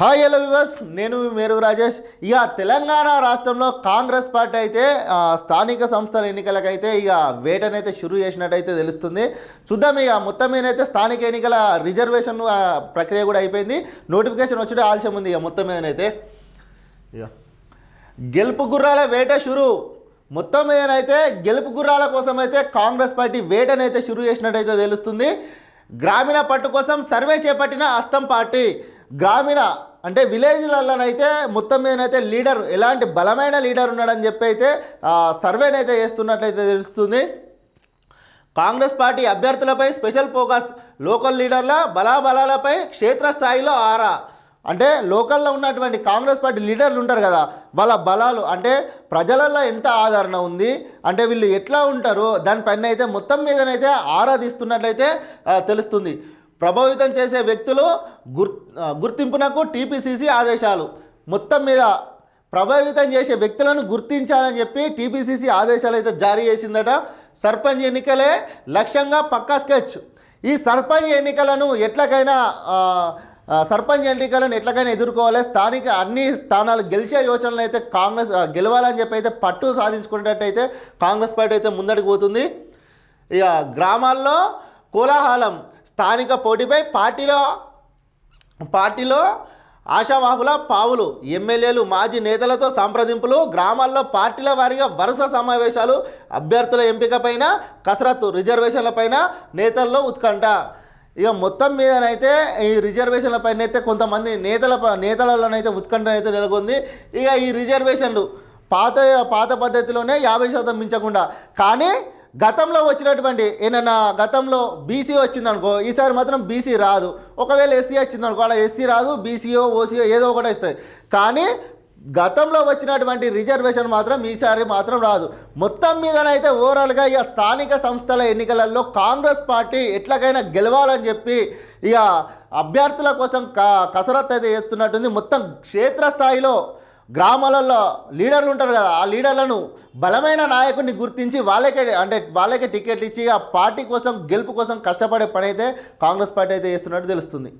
Hi hello వివస్ నేను మీ మేరుగు రాజేష్. ఇక తెలంగాణ రాష్ట్రంలో కాంగ్రెస్ పార్టీ అయితే స్థానిక సంస్థల ఎన్నికలకైతే ఇక వేటనైతే షురు చేసినట్టయితే తెలుస్తుంది. చూద్దాం ఇక మొత్తం మీద అయితే స్థానిక ఎన్నికల రిజర్వేషన్ ప్రక్రియ కూడా అయిపోయింది. నోటిఫికేషన్ వచ్చి ఆలస్యం ఉంది ఇక మొత్తం మీదనైతే. ఇక గెలుపు గుర్రాల వేట షురు. మొత్తం మీదనైతే గెలుపు గుర్రాల కోసం అయితే కాంగ్రెస్ పార్టీ వేటనైతే షురు చేసినట్టయితే తెలుస్తుంది. గ్రామీణ పట్టు కోసం సర్వే చేపట్టిన అస్తం పార్టీ. గ్రామీణ అంటే విలేజ్లలోనైతే మొత్తం మీదనైతే లీడర్ ఎలాంటి బలమైన లీడర్ ఉన్నాడని చెప్పి అయితే సర్వేనైతే చేస్తున్నట్లయితే తెలుస్తుంది. కాంగ్రెస్ పార్టీ అభ్యర్థులపై స్పెషల్ ఫోకస్ లోకల్ లీడర్ల బలాబలాలపై క్షేత్రస్థాయిలో ఆరా. అంటే లోకల్లో ఉన్నటువంటి కాంగ్రెస్ పార్టీ లీడర్లు ఉంటారు కదా వాళ్ళ బలాలు అంటే ప్రజలలో ఎంత ఆదరణ ఉంది అంటే వీళ్ళు ఎట్లా ఉంటారో దానిపైన అయితే మొత్తం మీదనైతే ఆరాధిస్తున్నట్లయితే తెలుస్తుంది. ప్రభావితం చేసే వ్యక్తులు గుర్ గుర్తింపునకు టీపీసీసీ ఆదేశాలు. మొత్తం మీద ప్రభావితం చేసే వ్యక్తులను గుర్తించాలని చెప్పి టీపీసీసీ ఆదేశాలు అయితే జారీ చేసిందట. సర్పంచ్ ఎన్నికలే లక్ష్యంగా పక్కా స్కెచ్. ఈ సర్పంచ్ ఎన్నికలను ఎట్లకైనా సర్పంచ్ ఎన్నికలను ఎట్లకైనా ఎదుర్కోవాలి. స్థానిక అన్ని స్థానాలు గెలిచే యోచనలు అయితే కాంగ్రెస్ గెలవాలని చెప్పి అయితే పట్టు సాధించుకునేటట్టయితే కాంగ్రెస్ పార్టీ అయితే ముందడికి పోతుంది. ఇక గ్రామాల్లో కోలాహలం స్థానిక పోటీపై పార్టీలో పార్టీలో ఆశావాహుల పావులు ఎమ్మెల్యేలు మాజీ నేతలతో సంప్రదింపులు గ్రామాల్లో పార్టీల వారీగా వరుస సమావేశాలు అభ్యర్థుల ఎంపికపైన కసరత్తు రిజర్వేషన్లపైన నేతల్లో ఉత్కంఠ. ఇక మొత్తం మీదనైతే ఈ రిజర్వేషన్ల పైన అయితే కొంతమంది నేతల ప- నేతలలోనైతే ఉత్కంఠ అయితే నెలకొంది. ఇక ఈ రిజర్వేషన్లు పాత పాత పద్ధతిలోనే యాభై శాతం మించకుండా. కానీ గతంలో వచ్చినటువంటి ఏదైనా గతంలో బీసీ వచ్చిందనుకో ఈసారి మాత్రం బీసీ రాదు. ఒకవేళ ఎస్సీ వచ్చిందనుకో అలా ఎస్సీ రాదు బీసీఓ ఓసీఓ ఏదో ఒకటి అవుతుంది కానీ గతంలో వచ్చినటువంటి రిజర్వేషన్ మాత్రం ఈసారి మాత్రం రాదు. మొత్తం మీదనైతే ఓవరాల్గా ఇక స్థానిక సంస్థల ఎన్నికలలో కాంగ్రెస్ పార్టీ ఎట్లకైనా గెలవాలని చెప్పి ఇక అభ్యర్థుల కోసం క కసరత్తు అయితే చేస్తున్నట్టుంది. మొత్తం క్షేత్రస్థాయిలో గ్రామాలలో లీడర్లు ఉంటారు కదా ఆ లీడర్లను బలమైన నాయకుడిని గుర్తించి వాళ్ళకే అంటే వాళ్ళకే టికెట్ ఇచ్చి ఆ పార్టీ కోసం గెలుపు కోసం కష్టపడే పని అయితే కాంగ్రెస్ పార్టీ అయితే చేస్తున్నట్టు తెలుస్తుంది.